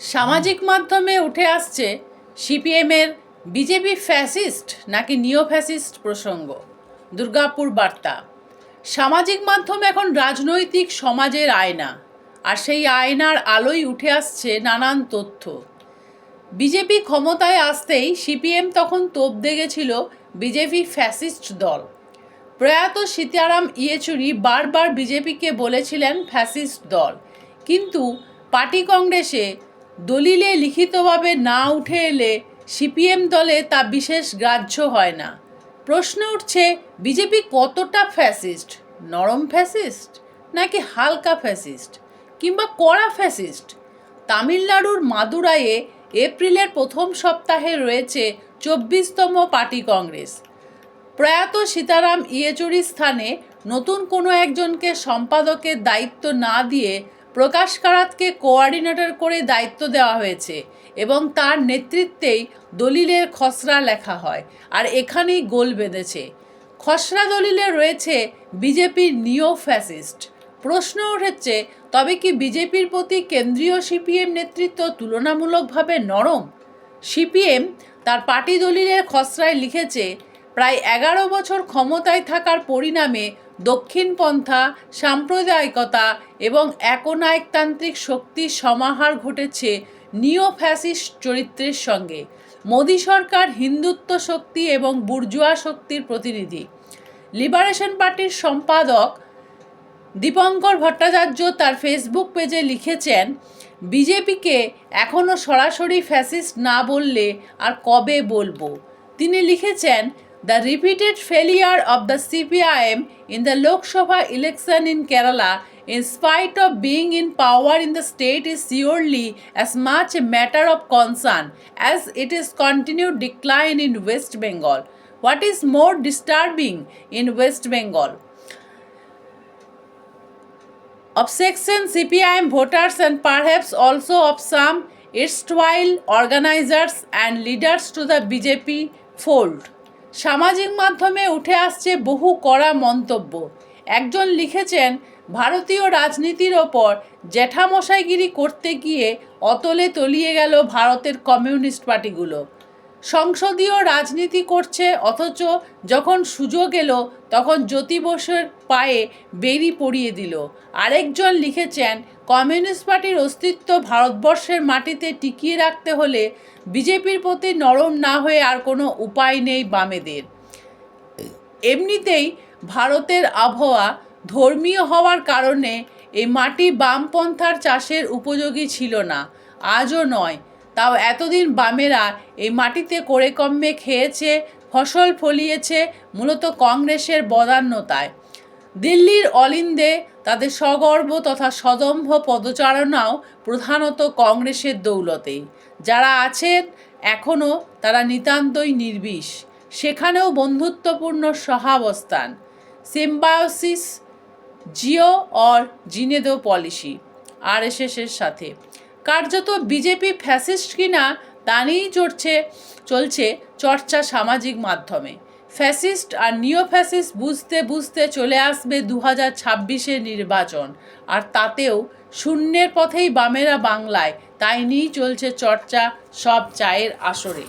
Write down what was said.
সামাজিক মাধ্যমে উঠে আসছে সিপিএমের বিজেপি ফ্যাসিস্ট নাকি নিও ফ্যাসিস্ট প্রসঙ্গ। দুর্গাপুর বার্তা। সামাজিক মাধ্যম এখন রাজনৈতিক সমাজের আয়না, আর সেই আয়নার আলোয় উঠে আসছে নানান তথ্য। বিজেপি ক্ষমতায় আসতেই সিপিএম তখন তোপ দেখেছিল বিজেপি ফ্যাসিস্ট দল। প্রয়াত সীতারাম ইয়েচুরি বারবার বিজেপিকে বলেছিলেন ফ্যাসিস্ট দল, কিন্তু পার্টি কংগ্রেসে দলিলে লিখিতভাবে না উঠে এলে সিপিএম দলে তা বিশেষ গ্রাহ্য হয় না। প্রশ্ন উঠছে, বিজেপি কতটা ফ্যাসিস্ট? নরম ফ্যাসিস্ট? নাকি হালকা ফ্যাসিস্ট? কিংবা কড়া ফ্যাসিস্ট? তামিলনাড়ুর মাদুরাইয়ে এপ্রিলের প্রথম সপ্তাহে রয়েছে চব্বিশতম পার্টি কংগ্রেস। প্রয়াত সীতারাম ইয়েচুরির স্থানে নতুন কোনো একজনকে সম্পাদকের দায়িত্ব না দিয়ে প্রকাশ কারাতকে কোঅর্ডিনেটর করে দায়িত্ব দেওয়া হয়েছে এবং তার নেতৃত্বেই দলিলের খসড়া লেখা হয় আর এখানেই গোল বেঁধেছে। খসড়া দলিলে রয়েছে বিজেপির নিও ফ্যাসিস্ট প্রশ্ন উঠেছে, তবে কি বিজেপির প্রতি কেন্দ্রীয় সিপিএম নেতৃত্ব তুলনামূলকভাবে নরম? সিপিএম তার পার্টি দলিলের খসড়ায় লিখেছে, প্রায় এগারো বছর ক্ষমতায় থাকার পরিণামে দক্ষিণপন্থা সাম্প্রদায়িকতা এবং একনায়কতান্ত্রিক শক্তির সমাহার ঘটেছে নিও ফ্যাসিস্ট চরিত্রের সঙ্গে। মোদী সরকার হিন্দুত্ব শক্তি এবং বুর্জুয়া শক্তির প্রতিনিধি। লিবারেশন পার্টির সম্পাদক দীপঙ্কর ভট্টাচার্য তার ফেসবুক পেজে লিখেছেন, বিজেপিকে এখনও সরাসরি ফ্যাসিস্ট না বললে আর কবে বলব? তিনি লিখেছেন The repeated failure of the CPIM in the Lok Sabha election in Kerala, in spite of being in power in the state, is surely as much a matter of concern as it is continued decline in West Bengal. What is more disturbing in West Bengal? Of section CPIM voters and perhaps also of some erstwhile organizers and leaders to the BJP fold. সামাজিক মাধ্যমে উঠে আসছে বহু কড়া মন্তব্য। একজন লিখেছেন, ভারতীয় রাজনীতির ওপর জ্যাঠামশাইগিরি করতে গিয়ে অতলে তলিয়ে গেল ভারতের কমিউনিস্ট পার্টিগুলো। সংসদীয় রাজনীতি করছে, অথচ যখন সুযোগ এলো, তখন জ্যোতি বসুর পায়ে বেরি পড়িয়ে দিল। আরেকজন লিখেছেন, কমিউনিস্ট পার্টির অস্তিত্ব ভারতবর্ষের মাটিতে টিকিয়ে রাখতে হলে বিজেপির প্রতি নরম না হয়ে আর কোনো উপায় নেই বামেদের। এমনিতেই ভারতের আবহাওয়া ধর্মীয় হওয়ার কারণে এই মাটি বামপন্থার চাষের উপযোগী ছিল না। আজও নয়। তাও এতদিন বামেরা এই মাটিতে করে কমে খেয়েছে, ফসল ফলিয়েছে, মূলত কংগ্রেসের বদান্যতায়। দিল্লির অলিন্দে তাদের সগর্ব তথা সদম্ভ পদচারণাও প্রধানত কংগ্রেসের দৌলতেই। যারা আছেন, এখনও তারা নিতান্তই নির্বিষ। সেখানেও বন্ধুত্বপূর্ণ সহাবস্থান, সিম্বায়োসিস, জিও অর জিনেদো পলিসি, আরএসএসের সাথে। কার্যত বিজেপি ফ্যাসিস্ট কিনা তা নিয়েই চড়ছে, চলছে চর্চা সামাজিক মাধ্যমে। ফ্যাসিস্ট আর নিও ফ্যাসিস্ট বুঝতে বুঝতে চলে আসবে দু হাজার ছাব্বিশে নির্বাচন। আর তাতেও শূন্যের পথেই বামেরা বাংলায়, তাই নিয়েই চলছে চর্চা সব চায়ের আসরে।